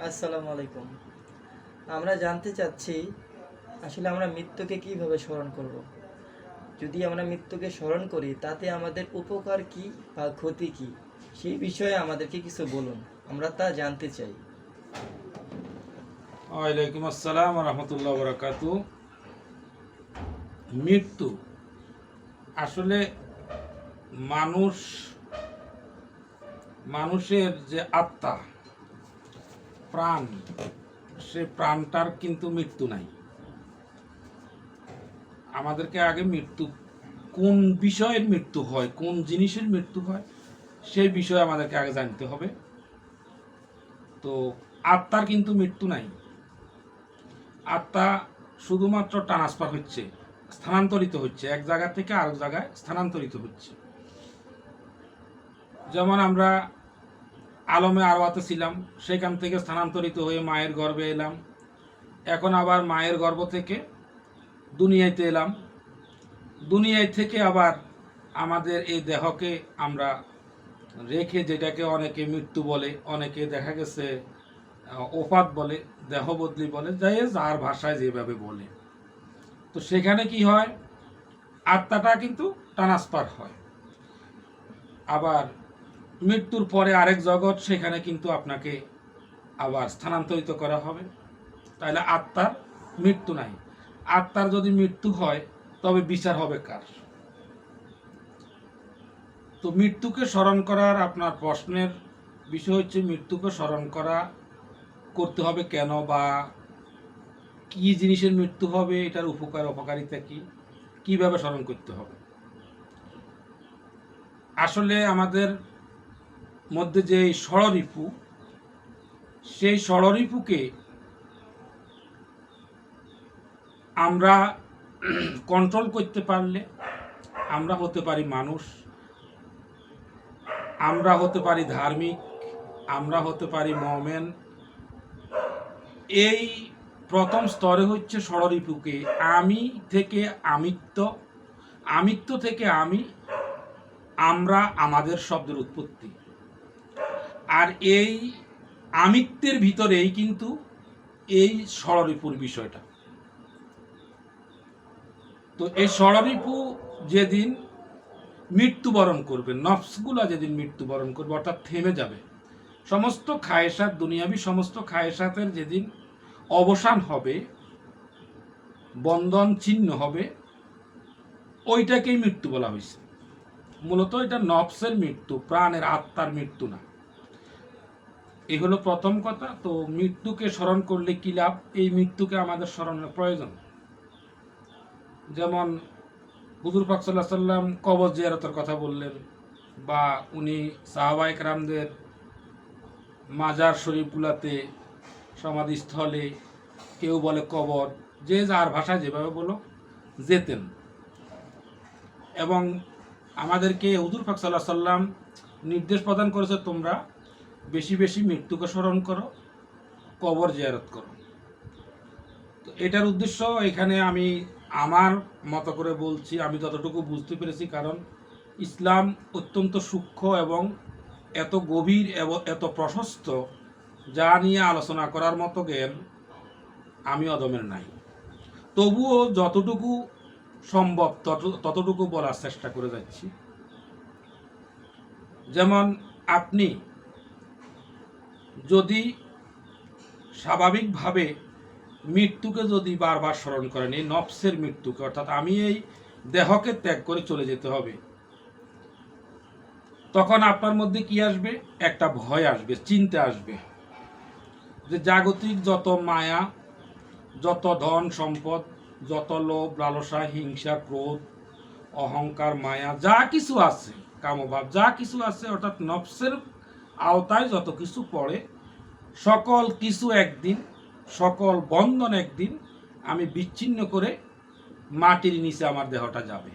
আসসালামু আলাইকুম। আমরা জানতে চাচ্ছি, আসলে আমরা মৃত্যুকে কীভাবে স্মরণ করব। যদি আমরা মৃত্যুকে স্মরণ করি, তাতে আমাদের উপকার কি বা ক্ষতি কি? সেই বিষয়ে আমাদেরকে কিছু বলুন। আমরা তা জানতে চাই। ওয়ালাইকুম আসসালাম রহমতুল্লাহ বরাকাত। মৃত্যু। আসলে মানুষ, মানুষের যে আত্মা প্রাণ, সে প্রাণটার কিন্তু মৃত্যু নাই। আমাদেরকে আগে মৃত্যু, কোন বিষয়ের মৃত্যু হয়, কোন জিনিসের মৃত্যু হয়, সেই বিষয়ে আমাদেরকে আগে জানতে হবে। তো আত্মার কিন্তু মৃত্যু নাই। আত্মা শুধুমাত্র ট্রান্সফার হচ্ছে, স্থানান্তরিত হচ্ছে, এক জায়গা থেকে আরেক জায়গায় স্থানান্তরিত হচ্ছে। যেমন আমরা আলমে আরওয়াতে ছিলাম, সেখান থেকে স্থানান্তরিত হয়ে মায়ের গর্ভে এলাম। এখন আবার মায়ের গর্ভ থেকে দুনিয়াতে এলাম। দুনিয়ায় থেকে আবার আমাদের এই দেহকে আমরা রেখে, যেটাকে অনেকে মৃত্যু বলে, অনেকে দেখা গেছে ওপাত বলে, দেহ বদলি বলে, যাই যার ভাষায় যেভাবে বলে। তো সেখানে কি হয়? আত্মাটা কিন্তু ট্রান্সফার হয়। আবার মৃত্যুর পরে আরেক জগৎ, সেখানে কিন্তু আপনাকে আবার স্থানান্তরিত করা হবে। তাহলে আত্মার মৃত্যু নাই। আত্মার যদি মৃত্যু হয়, তবে বিচার হবে কার? তো মৃত্যুকে স্মরণ করার আপনার প্রশ্নের বিষয় হচ্ছে, মৃত্যুকে স্মরণ করা করতে হবে কেন বা কি জিনিসের মৃত্যু হবে, এটার উপকার, অপকারিতা কি? কীভাবে স্মরণ করতে হবে? আসলে আমাদের মধ্যে যে ষড়রিপু, সেই ষড়রিপুকে আমরা কন্ট্রোল করতে পারলে আমরা হতে পারি মানুষ, আমরা হতে পারি ধার্মিক, আমরা হতে পারি মমেন। এই প্রথম স্তরে হচ্ছে ষড়রিপুকে আমি থেকে আমিত্ব আমিত্ব থেকে আমি, আমরা আমাদের শব্দের উৎপত্তি। আর এই আমিত্বের ভিতরেই কিন্তু এই ষড়রিপুর বিষয়টা। তো এই ষড়রিপু যেদিন মৃত্যুবরণ করবে, নফসগুলা যেদিন মৃত্যুবরণ করবে, অর্থাৎ থেমে যাবে, সমস্ত খায়েসাত দুনিয়াবি সমস্ত খায়েসাতের যেদিন অবসান হবে, বন্ধন চিহ্ন হবে, ওইটাকেই মৃত্যু বলা হয়েছে। মূলত এটা নফসের মৃত্যু, প্রাণের আত্মার মৃত্যু না। এই হলো প্রথম কথা। তো মৃত্যুকে স্মরণ করলে কি লাভ? এই মৃত্যুকে আমাদের স্মরণের প্রয়োজন। যেমন হুজুর পাক সাল্লাম কবর জিয়ারতের কথা বললেন বা উনি সাহাবাইক রামদের মাজার শরীফগুলাতে সমাধিস্থলে কেউ বলে কবর, যে যার ভাষায় যেভাবে বলো, যেতেন। এবং আমাদেরকে হুজুর পাক সাল্লাম নির্দেশ প্রদান করেছে তোমরা বেশি বেশি মৃত্যুকে স্মরণ করো, কবর জিয়ারত করো। তো এটার উদ্দেশ্য এখানে আমি আমার মতো করে বলছি, আমি যতটুকু বুঝতে পেরেছি, কারণ ইসলাম অত্যন্ত সূক্ষ্ম এবং এত গভীর এবং এত প্রশস্ত, যা নিয়ে আলোচনা করার মতো জ্ঞান আমি অদমের নাই। তবুও যতটুকু সম্ভব তত- ততটুকু বলার চেষ্টা করে যাচ্ছি। যেমন আপনি যদি স্বাভাবিকভাবে মৃত্যুকে যদি বারবার স্মরণ করেন, এই নফসের মৃত্যুকে, অর্থাৎ আমি এই দেহকে ত্যাগ করে চলে যেতে হবে, তখন আপনার মধ্যে কি আসবে? একটা ভয় আসবে, চিন্তা আসবে। যে জাগতিক যত মায়া, যত ধন সম্পদ, যত লোভ, লালসা, হিংসা, ক্রোধ, অহংকার, মায়া, যা কিছু আছে, কামভাব, যা কিছু আছে, অর্থাৎ নফসের আওতায় যত কিছু পড়ে, সকল কিছু একদিন, সকল বন্ধন একদিন আমি বিচ্ছিন্ন করে মাটির নিচে আমার দেহটা যাবে।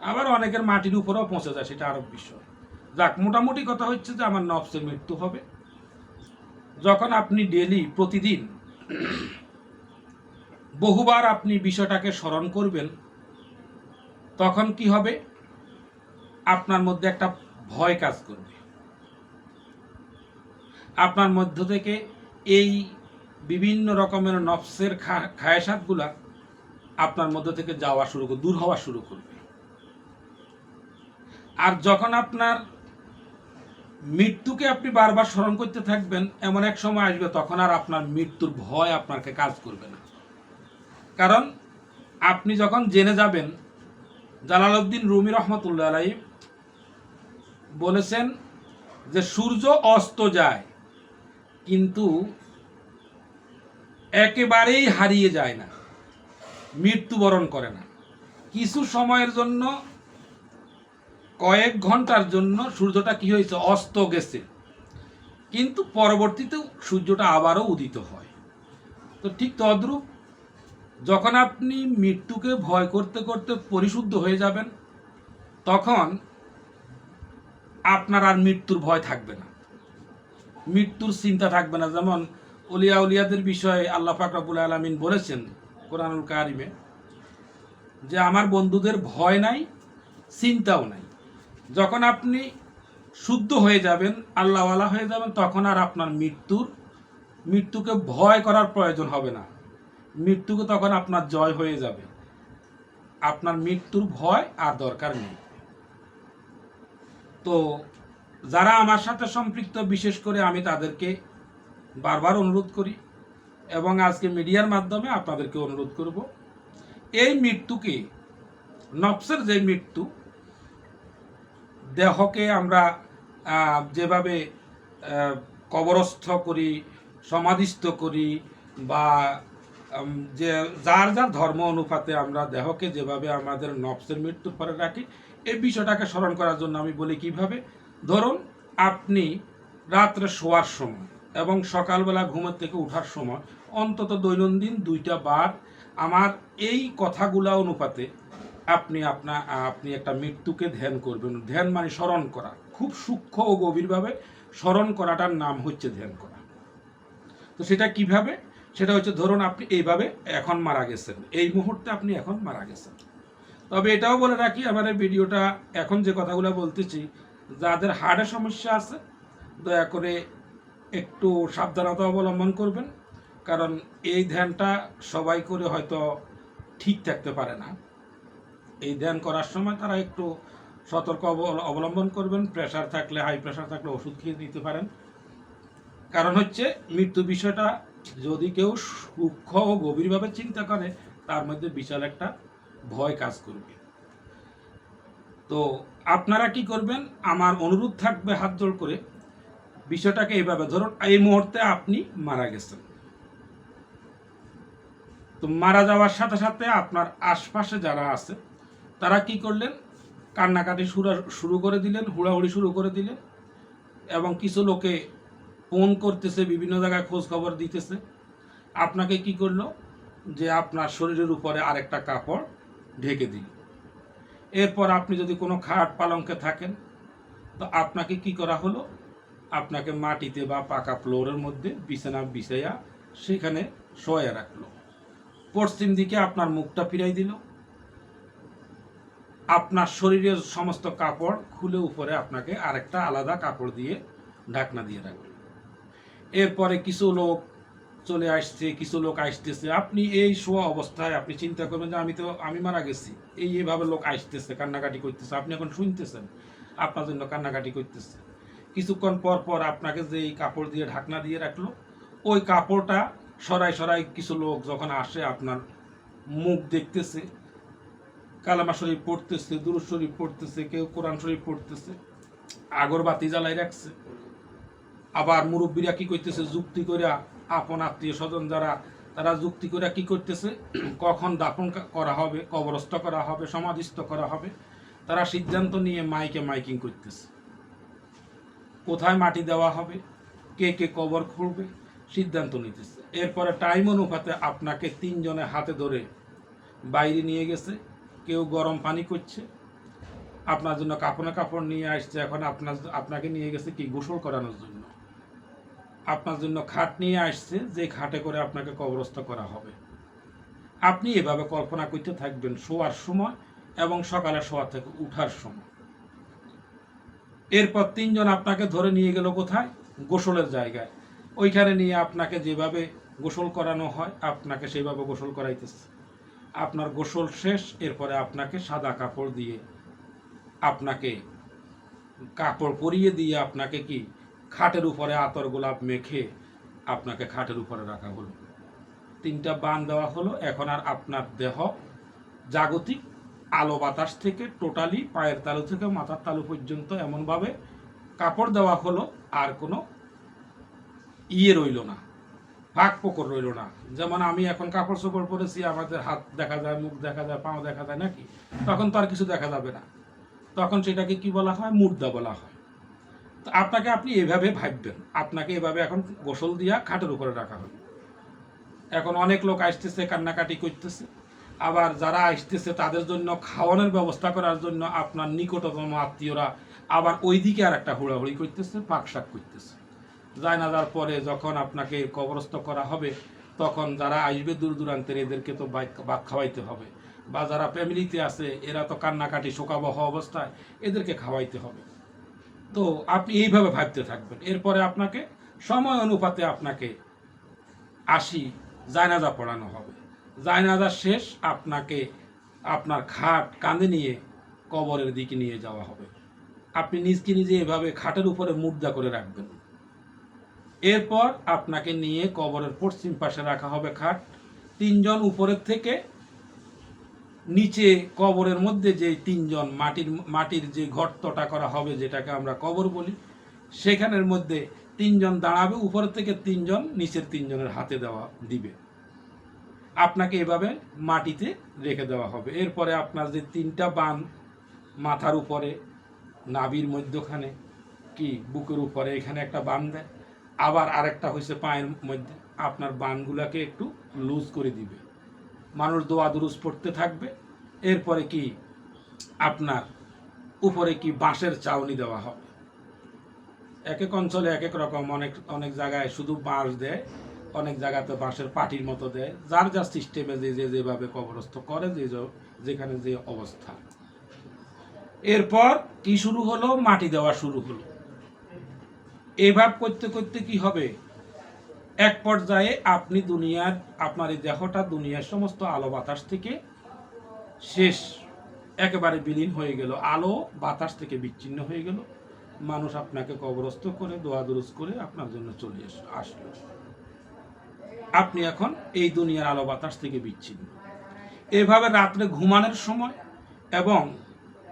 আবার অনেকের মাটির উপরেও পৌঁছে যায়, সেটা আরও বিষয় যাক, মোটামুটি কথা হচ্ছে যে আমার নফসের মৃত্যু হবে। যখন আপনি ডেলি প্রতিদিন বহুবার আপনি বিষয়টাকে স্মরণ করবেন, তখন কি হবে? আপনার মধ্যে একটা ভয় কাজ করবে। আপনার মধ্য থেকে এই বিভিন্ন রকমের নফসের খায়াসাতগুলা আপনার মধ্য থেকে যাওয়া শুরু করবে দূর হওয়া শুরু করবে। আর যখন আপনার মৃত্যুকে আপনি বারবার স্মরণ করতে থাকবেন, এমন এক সময় আসবে তখন আর আপনার মৃত্যুর ভয় আপনাকে কাজ করবে না। কারণ আপনি যখন জেনে যাবেন, জালালউদ্দিন রুমি রহমতুল্লাহ আলাই বলেছেন যে সূর্য অস্ত যায়, কিন্তু একেবারেই হারিয়ে যায় না, মৃত্যুবরণ করে না। কিছু সময়ের জন্য, কয়েক ঘণ্টার জন্য সূর্যটা কি হয়েছে? অস্ত গেছে। কিন্তু পরবর্তীতে সূর্যটা আবারও উদিত হয়। তো ঠিক তদ্রূপ, যখন আপনি মৃত্যুকে ভয় করতে করতে পরিশুদ্ধ হয়ে যাবেন, তখন আপনার আর মৃত্যুর ভয় থাকবে না। মৃত্যুর চিন্তা থাকবে না। যেমন উলিয়া উলিয়াদের বিষয়ে আল্লাহ ফাকরাবুল আলমিন বলেছেন কোরআনুল কারিমে যে আমার বন্ধুদের ভয় নাই, চিন্তাও নাই। যখন আপনি শুদ্ধ হয়ে যাবেন, আল্লাহওয়ালা হয়ে যাবেন, তখন আর আপনার মৃত্যুর, মৃত্যুকে ভয় করার প্রয়োজন হবে না। মৃত্যুকে তখন আপনার জয় হয়ে যাবে। আপনার মৃত্যুর ভয় আর দরকার নেই। তো যারা আমার সাথে সম্পৃক্ত, বিশেষ করে আমি তাদেরকে বারবার অনুরোধ করি এবং আজকে মিডিয়ার মাধ্যমে আপনাদেরকে অনুরোধ করব, এই মৃত্যুকে, নফসের যে মৃত্যু, দেহকে আমরা যেভাবে কবরস্থ করি, সমাধিস্থ করি বা যে, যার যার ধর্ম অনুপাতে আমরা দেহকে যেভাবে আমাদের নফসের মৃত্যুর পরে রাখি এই বিষয়টাকে স্মরণ করার জন্য আমি বলি কীভাবে? ধরুন, আপনি রাত্রে শোয়ার সময় এবং সকালবেলা ঘুমের থেকে ওঠার সময় অন্তত দৈনন্দিন দুইটা বার আমার এই কথাগুলা অনুপাতে আপনি আপনা, আপনি একটা মৃত্যুকে ধ্যান করবেন। ধ্যান মানে স্মরণ করা। খুব সূক্ষ্ম ও গভীরভাবে স্মরণ করাটার নাম হচ্ছে ধ্যান করা। তো সেটা কীভাবে? সেটা হচ্ছে, ধরুন আপনি এইভাবে এখন মারা গেছেন। এই মুহূর্তে আপনি এখন মারা গেছেন। তবে এটাও বলে রাখি এই ভিডিওটা এখন যে কথাগুলো বলতেছি, যাদের হার্টের সমস্যা আছে, দয়া করে একটু সাবধানতা অবলম্বন করবেন, কারণ এই ধ্যানটা সবাই করে হয়তো ঠিক থাকতে পারে না। এই ধ্যান করার সময় তারা একটু সতর্ক অব- অবলম্বন করবেন প্রেশার থাকলে হাই প্রেশার থাকলে ওষুধ খেয়ে নিতে পারেন। কারণ হচ্ছে, মৃত্যু বিষয়টা যদি কেউ সূক্ষ্ম ও গভীরভাবে চিন্তা করে, তার মধ্যে বিশাল একটা ভয় কাজ করবে। তো আপনারা কি করবেন? আমার অনুরোধ থাকবে হাত জোড় করে। বিষয়টাকে এইভাবে ধরুন, এই মুহূর্তে আপনি মারা গেছেন। তো মারা যাওয়ার সাথে সাথে আপনার আশপাশে যারা আছে, তারা কি করলেন? কান্নাকাটি শুরু করে দিলেন, হুড়াহুড়ি শুরু করে দিলেন এবং কিছু লোকে ফোন করতেছে, বিভিন্ন জায়গায় খোঁজ খবর দিতেছে। আপনাকে কি করল? যে আপনার শরীরের উপরে আরেকটা কাপড় ঢেকে দিল এরপর আপনি যদি কোনো খাট পালঙ্কে থাকেন, তো আপনাকে কি করা হলো? আপনাকে মাটিতে বা পাকা ফ্লোরের মধ্যে বিছানা বিছাইয়া সেখানে শোয়া রাখল। পশ্চিম দিকে আপনার মুখটা ফিরাই দিল। আপনার শরীরের সমস্ত কাপড় খুলে উপরে আপনাকে আরেকটা আলাদা কাপড় দিয়ে ঢাকনা দিয়ে রাখবে এরপরে কিছু লোক চলে আসছে, কিছু লোক আসতেছে। আপনি এই শোয়া অবস্থায় আপনি চিন্তা করবেন যে আমি তো, আমি মারা গেছি। এই এইভাবে লোক আসতেছে, কান্নাকাটি করতেছে। আপনি এখন শুনতেছেন, আপনার জন্য কান্নাকাটি করতেছে। কিছুক্ষণ পর পর আপনাকে যে এই কাপড় দিয়ে ঢাকনা দিয়ে রাখল, ওই কাপড়টা সরাই সরাই কিছু লোক যখন আসে, আপনার মুখ দেখতেছে, কালামা শরীফ পড়তেছে, দুরুদ শরীফ পড়তেছে, কেউ কোরআন শরীফ পড়তেছে, আগরবাতি জ্বালাই রাখছে। আবার মুরব্বীরা কি করতেছে, যুক্তি করে আপন আত্মীয় স্বজন যারা, তারা যুক্তি করে কি করতেছে? কখন দাফন করা হবে, কবরস্থ করা হবে, সমাধিস্থ করা হবে, তারা সিদ্ধান্ত নিয়ে মাইকে মাইকিং করতেছে। কোথায় মাটি দেওয়া হবে, কে কে কবর খুঁড়বে, সিদ্ধান্ত নিতেছে। এরপরে টাইম অনুপাতে আপনাকে তিনজনে হাতে ধরে বাইরে নিয়ে গেছে, কেউ গরম পানি করছে, আপনার জন্য কাপড়ে কাপড় নিয়ে আসছে, এখন আপনার, আপনাকে নিয়ে গেছে কি গোসল করানোর জন্য? আপনার জন্য খাট নিয়ে আসছে, যে খাটে করে আপনাকে কবরস্থ করা হবে। আপনি এভাবে কল্পনা করতে থাকবেন শোয়ার সময় এবং সকালে শোয়া থেকে উঠার সময়। এরপর তিনজন আপনাকে ধরে নিয়ে গেল কোথায়? গোসলের জায়গায়। ওইখানে নিয়ে আপনাকে যেভাবে গোসল করানো হয়, আপনাকে সেইভাবে গোসল করাইতেছে। আপনার গোসল শেষ, এরপরে আপনাকে সাদা কাপড় দিয়ে, আপনাকে কাপড় পরিয়ে দিয়ে আপনাকে কি খাটের উপরে আতর গোলাপ মেখে আপনাকে খাটের উপরে রাখা হলো। তিনটা বান দেওয়া হলো, এখন আর আপনার দেহ জাগতিক আলো বাতাস থেকে টোটালি পায়ের তালু থেকে মাথার তালু পর্যন্ত এমনভাবে কাপড় দেওয়া হলো, আর কোনো ইয়ে রইল না, ফাঁক পোকর রইল না। যেমন আমি এখন কাপড় চোপড় পরেছি, আমাদের হাত দেখা যায়, মুখ দেখা যায়, পাও দেখা যায় নাকি? তখন তো আর কিছু দেখা যাবে না। তখন সেটাকে কি বলা হয়? মুর্দা বলা হয়। তো আপনাকে আপনি এভাবে ভাববেন। আপনাকে এভাবে এখন গোসল দিয়া খাটের উপরে রাখা হবে। এখন অনেক লোক আসতেছে, কান্নাকাটি করতেছে। আবার যারা আসতেছে তাদের জন্য খাওয়ানোর ব্যবস্থা করার জন্য আপনার নিকটতম আত্মীয়রা আবার ওইদিকে আর একটা হুড়াহুড়ি করতেছে, পাকশাক করতেছে। যায় জায়নাজার পরে যখন আপনাকে কবরস্থ করা হবে, তখন যারা আসবে দূর দূরান্তের এদেরকে তো ভাত খাওয়াইতে হবে। বা যারা ফ্যামিলিতে আছে, এরা তো কান্নাকাটি, শোকাবহ অবস্থায়, এদেরকে খাওয়াইতে হবে। তো আপনি এইভাবে ভাবতে থাকবেন। এরপরে আপনাকে সময় অনুপাতে আপনাকে আসি জায়নাজা পড়ানো হবে। জায়নাজা শেষ আপনাকে আপনার খাট কাঁধে নিয়ে কবরের দিকে নিয়ে যাওয়া হবে। আপনি নিজকে নিজে এভাবে খাটের উপরে মুদ্রা করে রাখবেন। এরপর আপনাকে নিয়ে কবরের পশ্চিম পাশে রাখা হবে খাট। তিনজন উপরের থেকে নিচে কবরের মধ্যে যে তিনজন মাটির মাটির যে গর্তটা করা হবে যেটাকে আমরা কবর বলি, সেখানের মধ্যে তিনজন দাঁড়াবে উপর থেকে তিনজন নিচের তিনজনের হাতে দেওয়া দিবে। আপনাকে এভাবে মাটিতে রেখে দেওয়া হবে। এরপরে আপনার যে তিনটা বান মাথার উপরে, নাভির মধ্যখানে, কি বুকের উপরে, এখানে একটা বান দেয়। আবার আরেকটা হয়েছে পায়ের মধ্যে। আপনার বানগুলাকে একটু লুজ করে দিবে। মানুষ দোয়া দুরুজ পড়তে থাকবে। এরপরে কি আপনার উপরে কি বাঁশের চাউনি দেওয়া হবে। এক এক অঞ্চলে এক এক রকম অনেক অনেক জায়গায় শুধু বাঁশ দেয়, অনেক জায়গাতে বাঁশের পাটির মতো দেয়। যার যার সিস্টেমে যে যে, যেভাবে কবরস্থ করে যে, যেখানে যে অবস্থা। এরপর কি শুরু হলো? মাটি দেওয়া শুরু হলো। এভাব করতে করতে কি হবে? এক পর্যায়ে আপনি দুনিয়ার, আপনার এই দেহটা দুনিয়ার সমস্ত আলো বাতাস থেকে শেষ, একেবারে বিলীন হয়ে গেল। আলো বাতাস থেকে বিচ্ছিন্ন হয়ে গেল। মানুষ আপনাকে কবরস্থ করে, দোয়া দুরুজ করে আপনার জন্য চলে এস- আসলো। আপনি এখন এই দুনিয়ার আলো বাতাস থেকে বিচ্ছিন্ন। এভাবে রাত্রে ঘুমানোর সময় এবং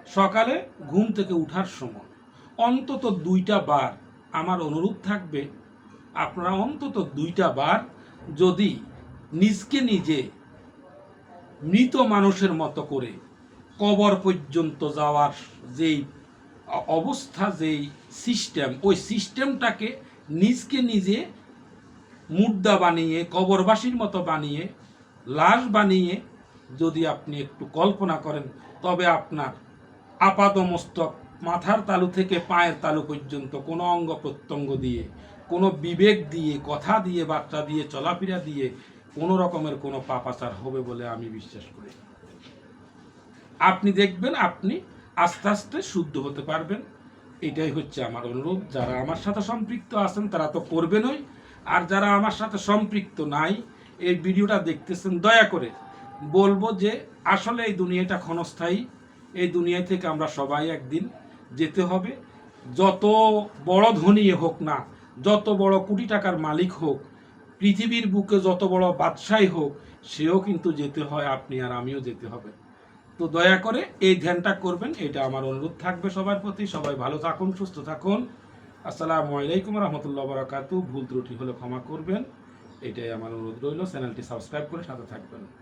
সকালে ঘুম থেকে উঠার সময় অন্তত দুইটা বার আমার অনুরোধ থাকবে আপনারা অন্তত দুইটা বার যদি নিজকে নিজে মৃত মানুষের মতো করে কবর পর্যন্ত যাওয়ার যেই অবস্থা, যেই সিস্টেম, ওই সিস্টেমটাকে নিজকে নিজে মুদ্রা বানিয়ে, কবরবাসীর মতো বানিয়ে, লাশ বানিয়ে যদি আপনি একটু কল্পনা করেন, তবে আপনার আপাদমস্তক মাথার তালু থেকে পায়ের তালু পর্যন্ত কোনো অঙ্গ প্রত্যঙ্গ দিয়ে কোনো বিবেক দিয়ে, কথা দিয়ে, বার্তা দিয়ে, চলাফেরা দিয়ে কোনো রকমের কোনো পাপাচার হবে বলে আমি বিশ্বাস করি আপনি দেখবেন, আপনি আস্তে আস্তে শুদ্ধ হতে পারবেন। এটাই হচ্ছে আমার অনুরোধ। যারা আমার সাথে সম্পৃক্ত আছেন, তারা তো করবেনই। আর যারা আমার সাথে সম্পৃক্ত নাই, এই ভিডিওটা দেখতেছেন, দয়া করে বলব যে আসলে এই দুনিয়াটা ক্ষণস্থায়ী। এই দুনিয়া থেকে আমরা সবাই একদিন যেতে হবে। যত বড় ধনী হোক না যত বড় কোটি টাকার মালিক হোক, পৃথিবীর বুকে যত বড় বাদশাহী হোক, সেও কিন্তু যেতে হয় আপনি আর আমিও যেতে হবে। তো দয়া করে এই ধ্যানটা করবেন, এটা আমার অনুরোধ থাকবে সবার প্রতি। সবাই ভালো থাকুন, সুস্থ থাকুন। আসসালামু আলাইকুম রহমতুল্লাহ বরাকাতু। ভুল ত্রুটি হলে ক্ষমা করবেন। এটাই আমার অনুরোধ রইল। চ্যানেলটি সাবস্ক্রাইব করে সাথে থাকবেন।